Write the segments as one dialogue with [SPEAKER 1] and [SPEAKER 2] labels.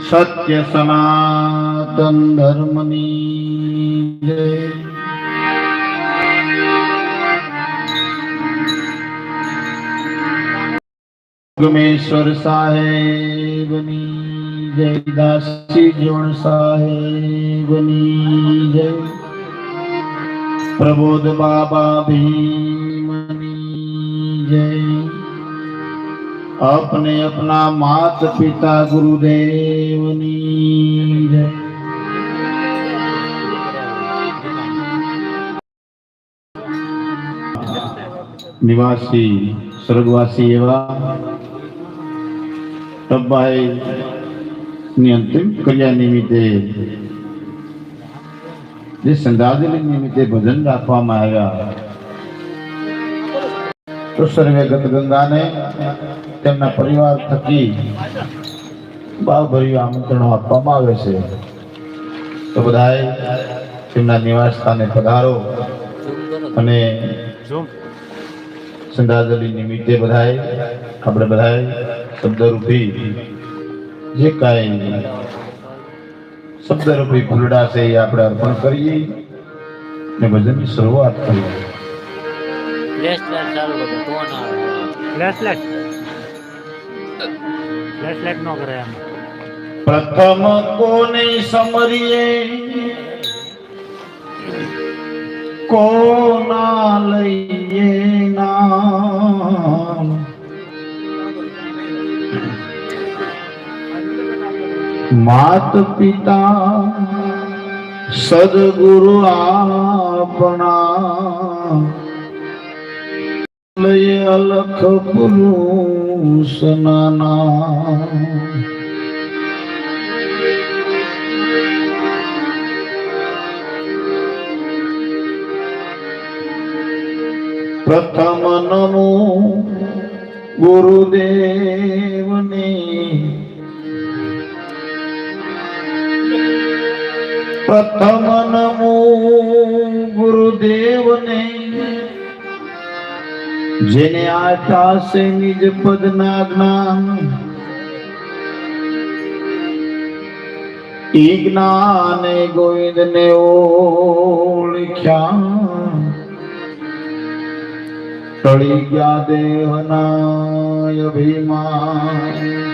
[SPEAKER 1] સત્ય સનાતન ધર્મની ગમેશ્વર સાહેબની જય દાસી જોણ સાહેબની જય પ્રબોધ બાબા ભીમની જય अपने अपना मात पिता गुरुदेवनी जय નિવાસી સ્વર્ગવાસી એવા ટબ્બાઈ ની અંતિમ ક્રિયા નિમિત્તે જે સંદાજલી નિમિત્તે ભજન રાખવામાં આવ્યા તો સર્વે ગત ગંગાને તેમના પરિવાર થકી ભાવભર્યું આમંત્રણો આપવામાં આવે છે. તો બધાએ તેમના નિવાસ સ્થાને પધારો અને સંધાજલી નિમિત્તે બધાએ આપણે બધાએ શબ્દરૂપી જે કાંઈ શબ્દરૂપી ફૂલડા છે એ આપણે અર્પણ કરીએ અને ભજનની શરૂઆત કરીએ.
[SPEAKER 2] ચાલુ કરજો તો ના
[SPEAKER 3] ફ્લેશ લાઈટ ફ્લેશ લાઈટ નો કરે એમ.
[SPEAKER 1] પ્રથમ કોને સમરીએ? કોના લઈએ નામ? માત પિતા સદગુરુ આપણા લઈએ અલખ પુરુષ નાના પ્રથમ નમો ગુરુદેવને. પ્રથમ નમો જેને આશા છે નિજ પદના જ્ઞાન. ઈ જ્ઞાને ગોવિંદને ઓળખ્યા. ટળી ગયા દેહના અભિમાન.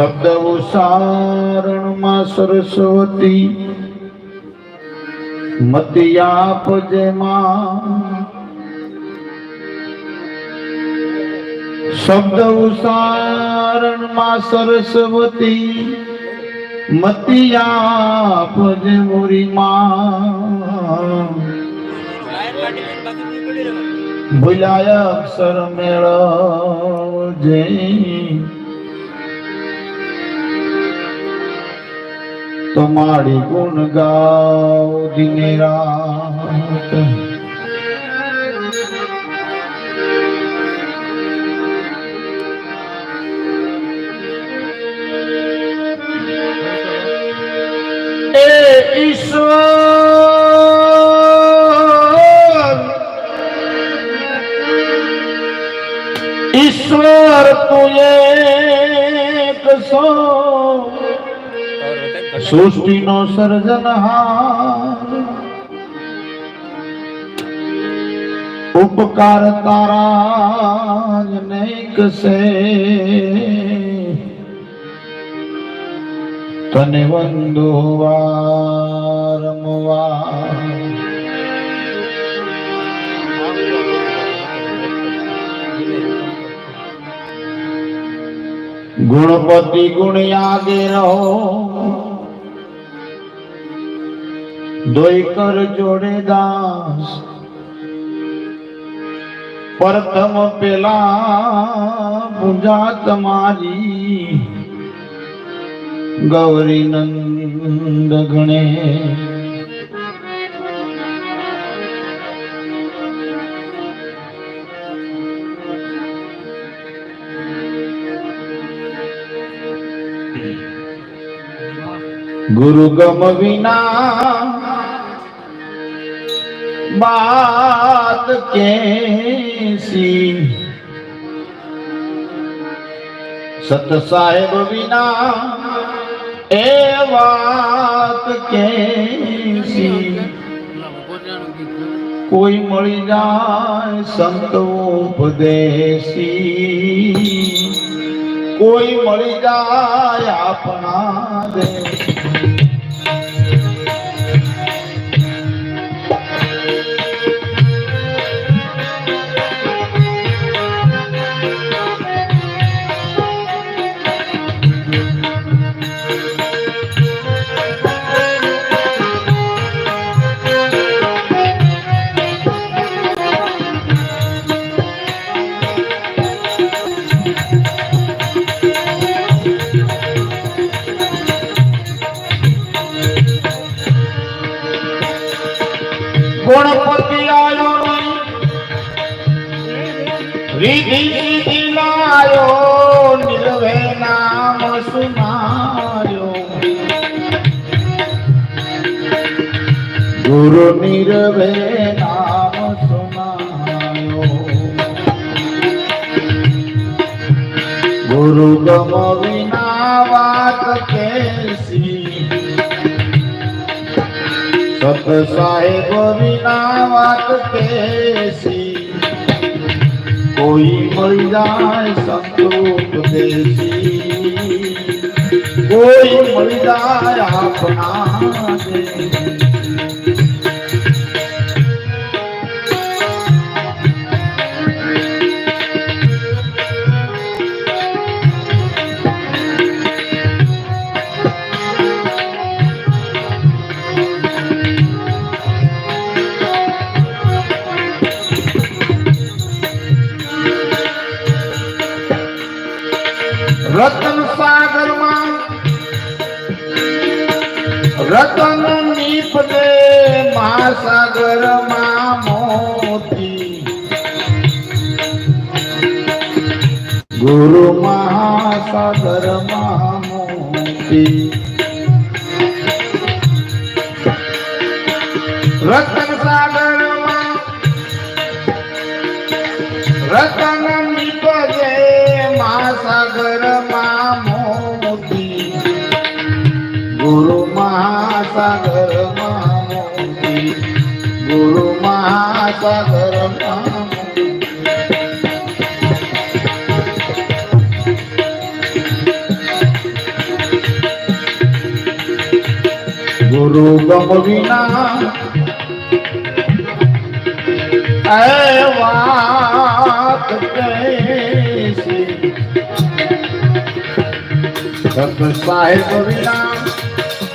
[SPEAKER 1] શબ્દ ઉચ્ચારણમાં સરસ્વતી. મતી આપજે માં શબ્દ ઉચ્ચારણમાં સરસ્વતી. મતી આપજે મોરી માં ભૂલાય અક્ષર મેળવજે. તમારી ગુણ ગાવ દિને રાત. સૃષ્ટિનો સર્જનહાર. ઉપકાર તારા જ નહીં કશે તને વંદો વારંવાર. ગુણપતિ ગુણ યાદે રહો. દોઈ કર જોડે દાસ. પ્રથમ પેલા પૂજા તમારી ગૌરી નંદ ગણે. ગુરુ ગમ વિના બાત कैसी સત સાહેબ વિના ए बात कैसी કોઈ મળી जाए संत उपदेशी કોઈ મળી जाए अपना દેશ રીધિ વિધિ લાયો નિલવે નામ સુનાયો. ગુરુ નિરવે નામ સુનાયો. ગુરુ ગમ વિના વાત કેસી. સત સાહેબ વિના વાત કેસી. કોઈ મળી જાય સંતોષ દેશી. કોઈ મળી જાય આપણા મહાસાગરમાં મોતી. ગુરુ મહાસાગરમાં મોતી. રતન સાગરમાં રતન નીપજે મહાસાગરમાં મોતી. ગુરુ મહાસાગરમાં મહાસાગરમાં. ગુરુ ગમ વિના એ વાત કૈસી સત સાહેબ વિના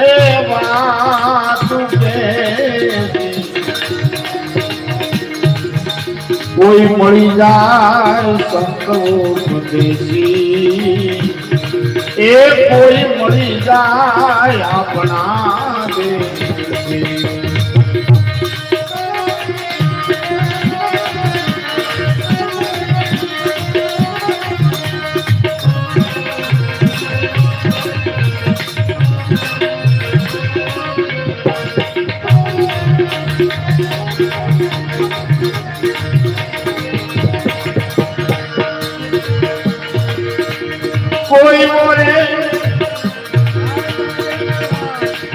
[SPEAKER 1] એ કોઈ મળી જાય સંતોષ દેશી એ કોઈ મળી જાય આપણા દેશી કોઈ મોરે.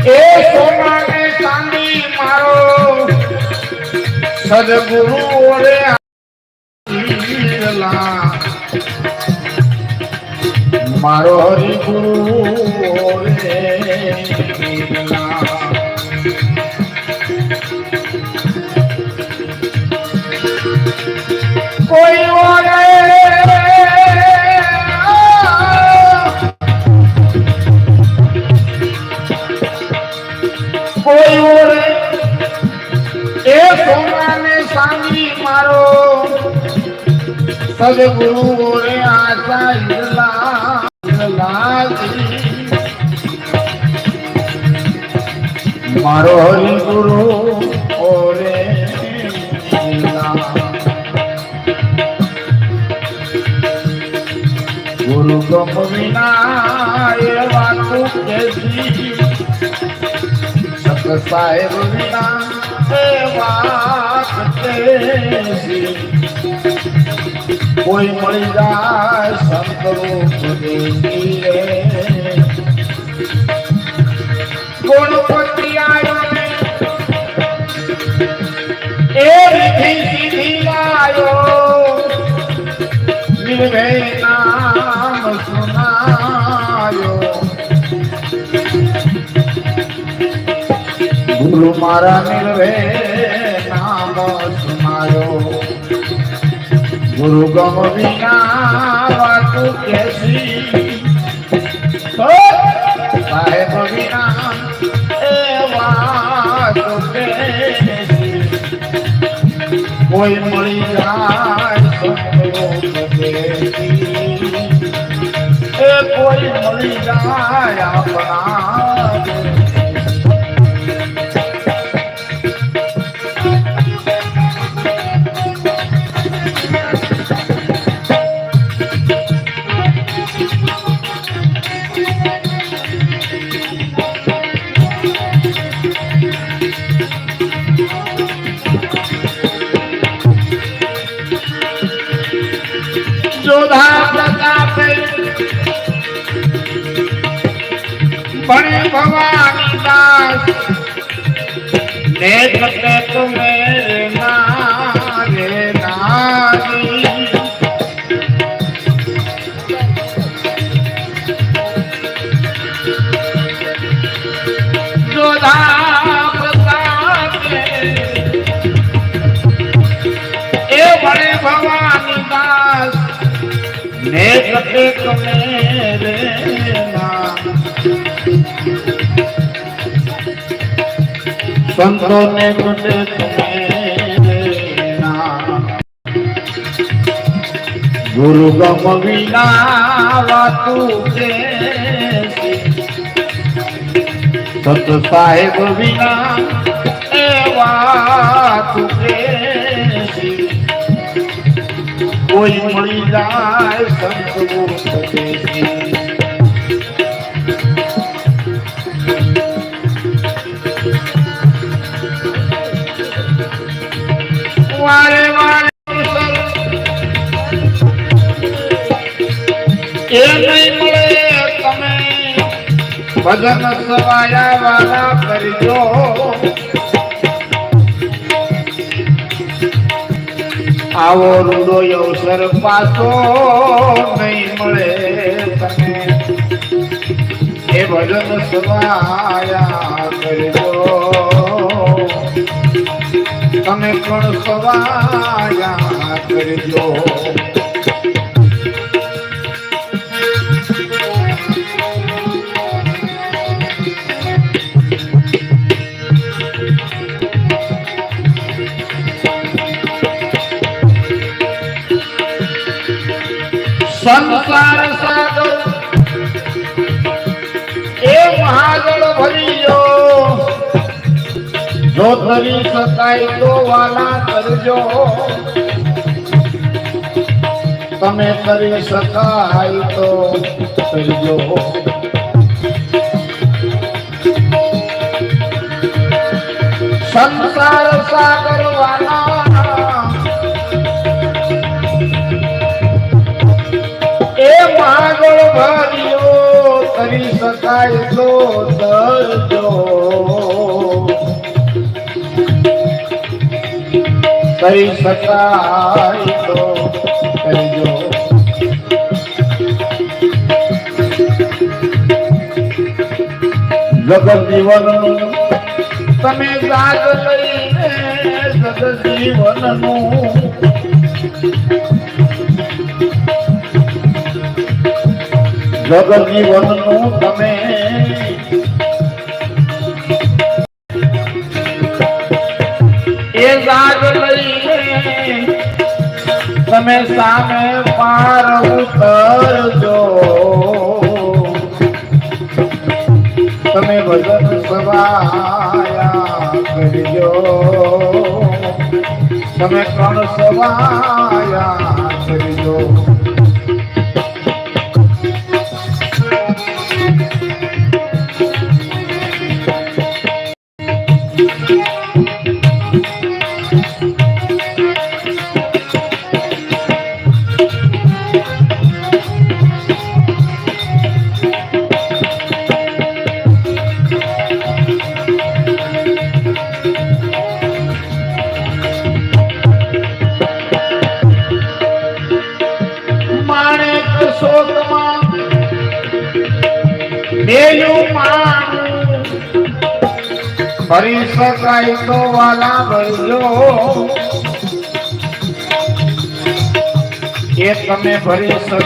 [SPEAKER 1] એ સોનાને ચાંદી મારો. સદગુરુ મારો હરિ ગુરુ ઓરે આશીર્વાદ. કોઈ મારો. સદગુરુ ઓરે આશા લાગી. મારો હરિ ગુરુ ઓરે ઈલા. ગુરુ ગમ વિના સાહેબ વિના કોઈ મળી જાય સંતો કોણ ને એ વિધિ સીધી લાયો નિર્ભય નામ સુનાયો ગુરુ મારા નિર્ભય નામ સુનાયો ગુરુ ગમ વિના વાતું કેસી. સાહેબ વિના એ વાતું કોઈ મળી જાય કોઈ મળી જાય આપણા ભવાની દાસ. ને ઘટે તુમે સંતો ને ના ગુરુ ગમ વિના વાતું કે સત સાહેબ વિના કોઈ મળી જાય સંતો. વારે તમે. ભજન સવાયા વાળા કરજો. આવો રૂડો અવસર પાછો નહીં મળે એ ભજન સવાયા કરજો. તમે પણ સવાયા કરજો. સંસાર સાગર. એ મહાજળ ભર્યો. જો તરી શકાય તો વાલા કરજો. તમે કરી શકાય તો કરજો. સંસાર સાગર તો દરજો કરી શકાય તો કરજો. જગત જીવન તમે જાગ લઈને જગત જીવનનું જગત જીવનનું તમે એ તમે સામે પાર ઉતરજો. તમે ભજન સવાયા કરજો. તમે કણ સવાયા કરજો.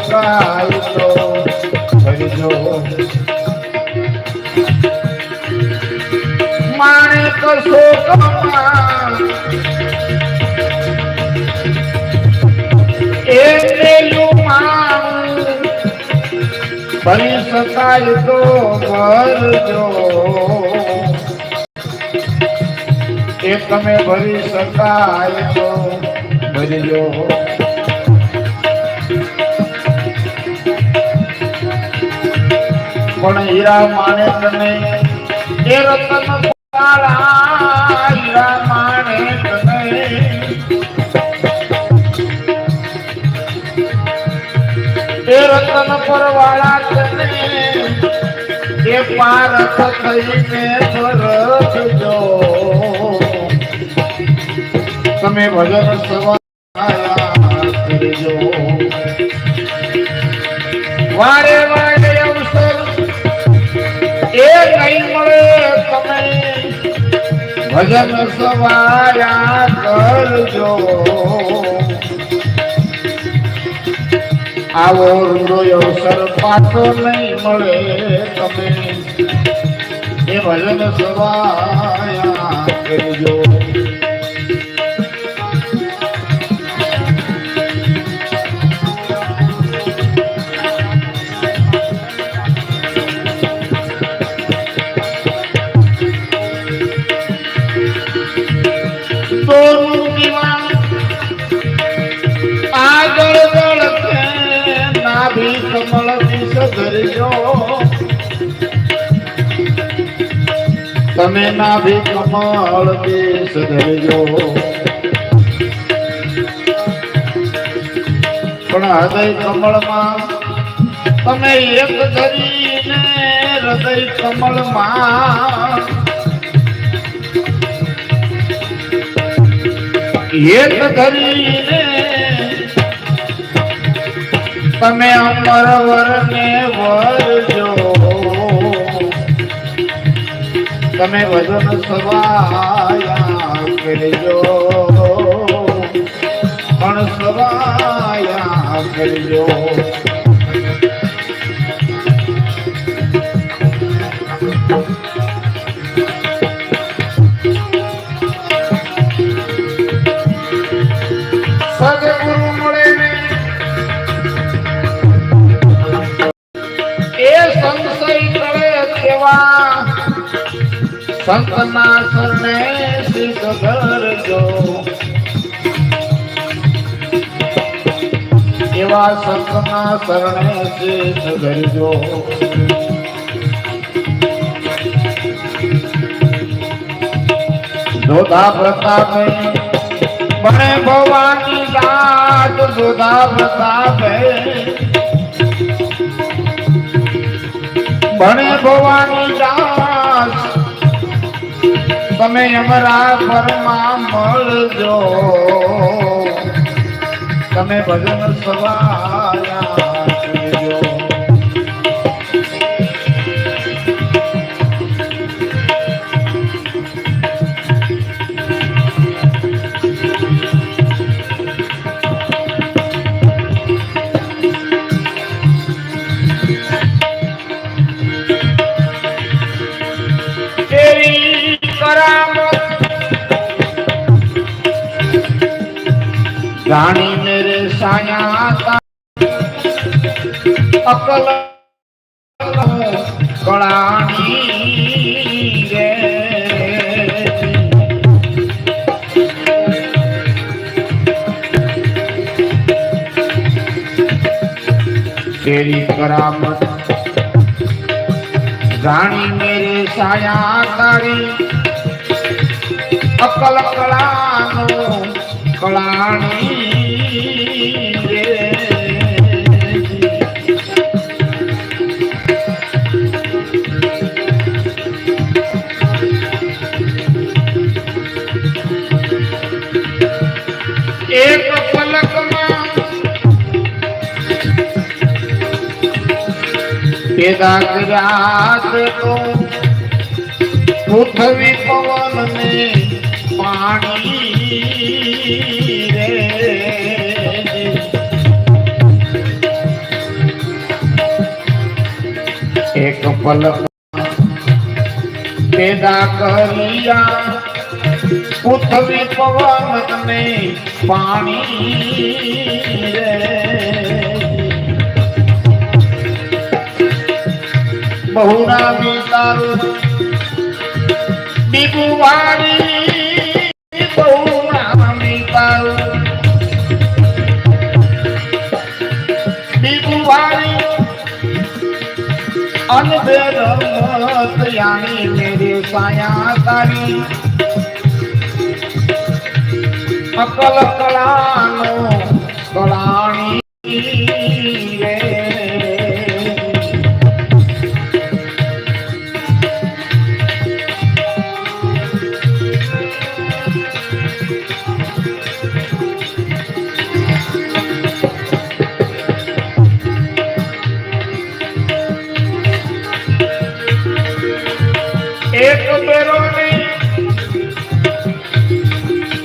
[SPEAKER 1] તો ભરજો માણે કશો કમા એ ભરી શકાય તો ભરજો. એ તમે ભરી શકાય તો ભરજો. પણ હીરા માણે તને? એ રતન વાળા હીરા માણે તને? એ રતન પરવાળા તને? એ પારખ થઈને ભરજો તમે ભજન સવાયા કરજો. વારે વારે ભજન સવાયા કરજો. આવો રૂડો અવસર પાછો નહીં મળે તમે. એ ભજન સવાયા કરજો. તમે નાભી કમળ દિશ ધરજો પણ હૃદય કમળમાં તમે એક ધરીને હૃદય કમળમાં એક ધરીને તમે અમર વરને વરજો. તમે વજન સવાયા કરજો. પણ સવાયા કરજો. સંતના શરણે સિદ્ધ કરજો એવા સંતના શરણે સિદ્ધ કરજો જોધા પ્રતાપે બને ભવાની દાત જોધા પ્રતાપે. ભણે ભવાની દાસ તમે અમારા ઘરમાં મળજો. તમે ભજન સવાયા જાણી મેરે સાયા અકલ કળાની રે. તેરી કરામત રાણી મેરે સાયા તારી અકલ કળાનો કળાણી રે એક પલકમાં પેદા કર્યા પૃથ્વી પવન ને પાણી એક પલ પેદા કરિયા પૃથ્વી પવન ને પાણી બહુના વિતારું બીગુવારી અનભેદ મત યાની મેરે સાયા તારી અકલ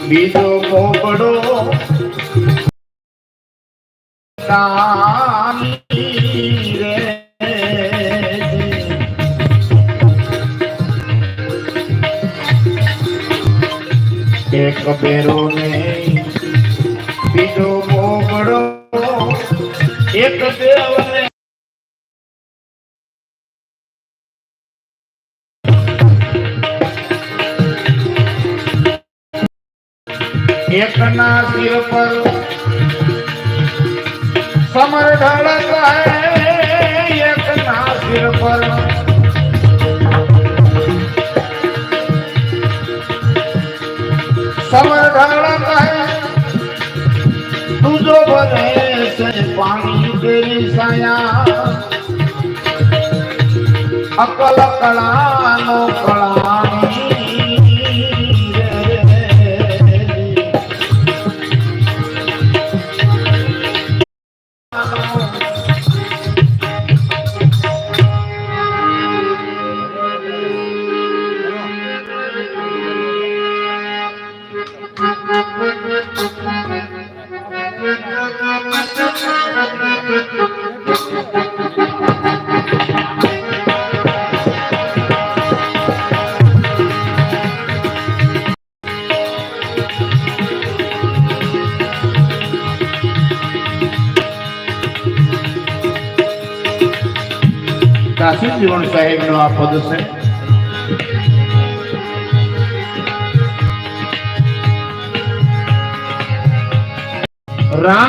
[SPEAKER 1] બીજો પોપડો. રે એક બેરો એકના સિર પર સમર ઢળક હૈ એકના સિર પર. સમર ઢળક હૈ તુજો બને સે પાણી તેરી સાયા. અકલ કળાનો કળાની કાશી જીવન સાહેબ નો આ પદ છે રામ